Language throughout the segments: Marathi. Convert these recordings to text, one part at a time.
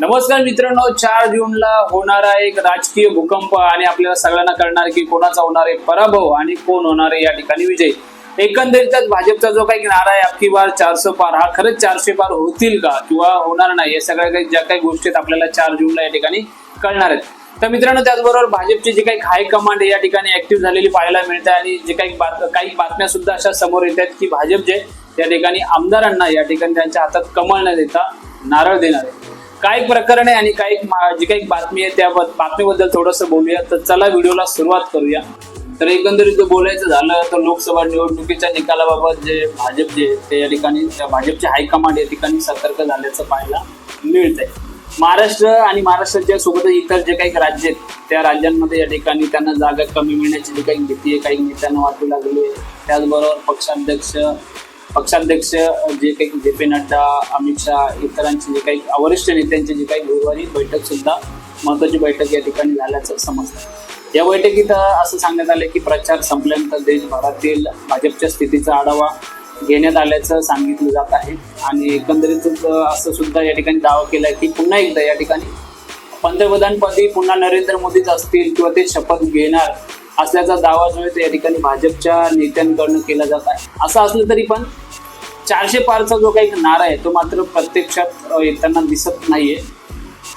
नमस्कार मित्रांनो चार जूनला होणारा एक राजकीय भूकंप आणि आपल्याला सगळ्यांना कळणार की कोणाचा होणार आहे पराभव आणि कोण होणार आहे या ठिकाणी विजय. एकंदरीतच भाजपचा जो काही नारा आहे अख्खी बार चारशे पार हा खरंच चारशे पार होतील का किंवा होणार नाही या सगळ्या काही ज्या काही गोष्टी आहेत आपल्याला चार जूनला या ठिकाणी कळणार आहेत. तर मित्रांनो त्याचबरोबर भाजपची जी काही हायकमांड कमांड या ठिकाणी ऍक्टिव्ह झालेली पाहायला मिळते आणि जे काही बात काही बातम्या सुद्धा अशा समोर येत आहेत की भाजप जे त्या ठिकाणी आमदारांना या ठिकाणी त्यांच्या हातात कमळ न देता नारळ देणार आहे. काय प्रकरण आहे आणि काही मा- जी काही बातमी आहे त्या बातमीबद्दल थोडंसं बोलूया. तर चला व्हिडिओला सुरुवात करूया. तर एकंदरीत जर बोलायचं झालं तर लोकसभा निवडणुकीच्या निकालाबाबत जे भाजप जे ते या ठिकाणी त्या भाजपचे हायकमांड या ठिकाणी सतर्क झाल्याचं पाहायला मिळतंय. महाराष्ट्र आणि महाराष्ट्राच्या सोबतच इतर जे काही राज्य आहेत त्या राज्यांमध्ये या ठिकाणी त्यांना जागा कमी मिळण्याची जी काही भीती आहे काही नेत्यांना वाटू लागली आहे. त्याचबरोबर पक्षाध्यक्ष पक्षाध्यक्ष जे काही जे पी नड्डा अमित शहा इतरांची जे काही वरिष्ठ नेत्यांची जी काही गुरुवारी बैठक सुद्धा महत्वाची बैठक या ठिकाणी झाल्याचं समजतं. या बैठकीत असं सांगण्यात आलं की प्रचार संपल्यानंतर देशभरातील भाजपच्या स्थितीचा आढावा घेण्यात आल्याचं सांगितलं जात आहे. आणि एकंदरीतच असं सुद्धा या ठिकाणी दावा आहे की पुन्हा एकदा या ठिकाणी पंतप्रधानपदी पुन्हा नरेंद्र मोदीच असतील किंवा ते शपथ घेणार असल्याचा दावा जो आहे तो या ठिकाणी भाजपच्या नेत्यांकडनं केला जात आहे. असं असलं तरी पण चारशे पारचा जो काही नारा आहे तो मात्र प्रत्यक्षात येताना दिसत नाहीये.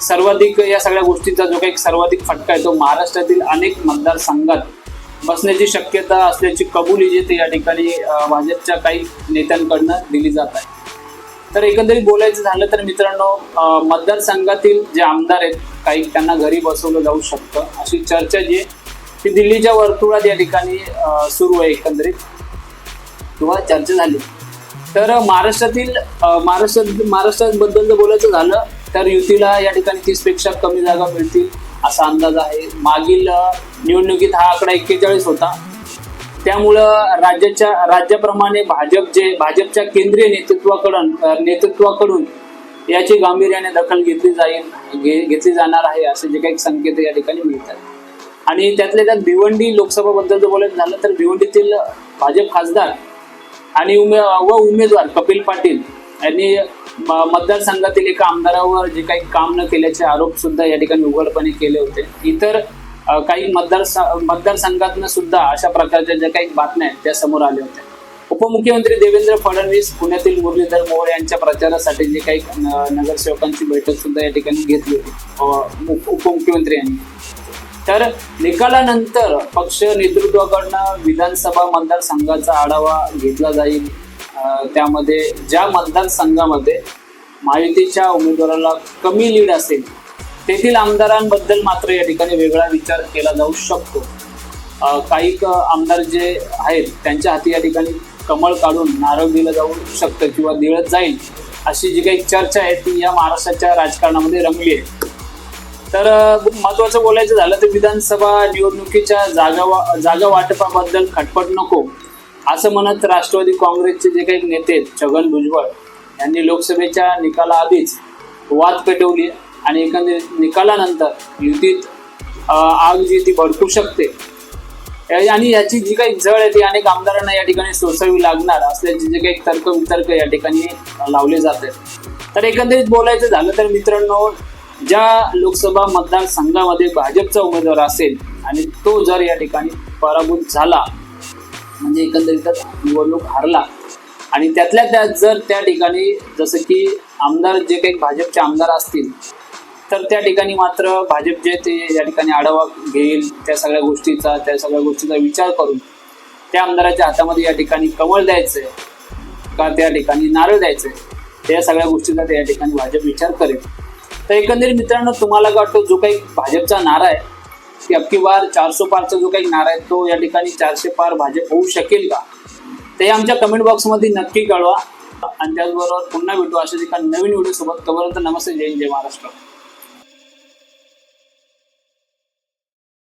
सर्वाधिक या सगळ्या गोष्टीचा जो काही सर्वाधिक फटका आहे तो महाराष्ट्रातील अनेक मतदारसंघात बसण्याची शक्यता असल्याची कबुली जी ते या ठिकाणी भाजपच्या काही नेत्यांकडनं दिली जात आहे. तर एकंदरीत बोलायचं झालं तर मित्रांनो मतदारसंघातील जे आमदार आहेत काही त्यांना घरी बसवलं जाऊ शकतं. अशी चर्चा जी आहे ती दिल्लीच्या वर्तुळात या ठिकाणी सुरू आहे एकंदरीत. किंवा चर्चा झाली. तर महाराष्ट्रातील महाराष्ट्रात महाराष्ट्राबद्दल जर बोलायचं झालं तर युतीला या ठिकाणी तीसपेक्षा कमी जागा मिळतील असा अंदाज आहे. मागील निवडणुकीत हा आकडा एक्केचाळीस होता. त्यामुळं राज्याच्या राज्याप्रमाणे भाजप जे भाजपच्या केंद्रीय नेतृत्वाकडून नेतृत्वाकडून याची गांभीर्याने दखल घेतली जाईल घे- घेतली जाणार आहे असे जे काही संकेत या ठिकाणी मिळतात. आणि त्यातल्या त्यात भिवंडी लोकसभाबद्दल जर बोलायचं झालं तर भिवंडीतील भाजप खासदार आणि उमे व उमेदवार कपिल पाटील यांनी म- मतदारसंघातील एका आमदारावर जे काही काम न केल्याचे आरोप सुद्धा या ठिकाणी उघडपणे केले होते. इतर काही मतदार मतदारसंघातनं सुद्धा अशा प्रकारच्या ज्या काही बातम्या आहेत त्या समोर आल्या होत्या. उपमुख्यमंत्री देवेंद्र फडणवीस पुण्यातील मुरलीधर मोहोळ यांच्या प्रचारासाठी जे काही न- नगरसेवकांची बैठक सुद्धा या ठिकाणी घेतली होती. उप- उपमुख्यमंत्री यांनी. तर निकालानंतर पक्ष नेतृत्वाकडनं विधानसभा मतदारसंघाचा आढावा घेतला जाईल. त्यामध्ये ज्या मतदारसंघामध्ये महायुतीच्या उमेदवाराला कमी लीड असेल तेथील आमदारांबद्दल मात्र या ठिकाणी वेगळा विचार केला जाऊ शकतो. काही क- आमदार जे आहेत त्यांच्या हाती या ठिकाणी कमळ काढून नारळ दिलं जाऊ शकतं किंवा दिळत जाईल अशी जी काही चर्चा आहे ती या महाराष्ट्राच्या राजकारणामध्ये रंगली आहे. तर महत्वाचं बोलायचं झालं तर विधानसभा निवडणुकीच्या जागा वा- जागा वाटपाबद्दल खटपट नको. असं म्हणत राष्ट्रवादी काँग्रेसचे जे काही नेते छगन भुजबळ यांनी लोकसभेच्या निकालाआधीच वाद पेटवली आणि एकंदरीत निकालानंतर युतीत आग जी ती भडकू शकते. या- आणि याची जी काही जळ आहे ती अनेक आमदारांना या ठिकाणी सोसावी लागणार असल्याचे जे काही तर्क वितर्क या ठिकाणी लावले जात आहेत. तर एकंदरीत बोलायचं झालं तर मित्रांनो ज्या लोकसभा मतदारसंघामध्ये भाजपचा उमेदवार असेल आणि तो जर या ठिकाणी पराभूत झाला म्हणजे एकंदरीतच निवडणूक हारला आणि त्यातल्या त्यात जर त्या ठिकाणी जसं की आमदार जे काही भाजपचे आमदार असतील तर त्या ठिकाणी मात्र भाजप जे ते या ठिकाणी आढावा घेईल त्या सगळ्या गोष्टीचा त्या सगळ्या गोष्टीचा विचार करून त्या आमदाराच्या हातामध्ये या ठिकाणी कमळ आहे का त्या ठिकाणी नारळ द्यायचंय त्या सगळ्या गोष्टीचा त्या ठिकाणी भाजप विचार करेल. तर एकंदरीत मित्रांनो तुम्हाला काय वाटतो जो काही भाजपचा नारा आहे की अबकी बार चारशे पारचा जो काही नारा आहे तो या ठिकाणी चारशे पार भाजप होऊ शकेल का? ते आमच्या कमेंट बॉक्समध्ये नक्की कळवा. आणि त्याचबरोबर पुन्हा भेटू अशा ठिकाणी नवीन व्हिडिओ सोबत. तोपर्यंत नमस्ते जय जय महाराष्ट्र.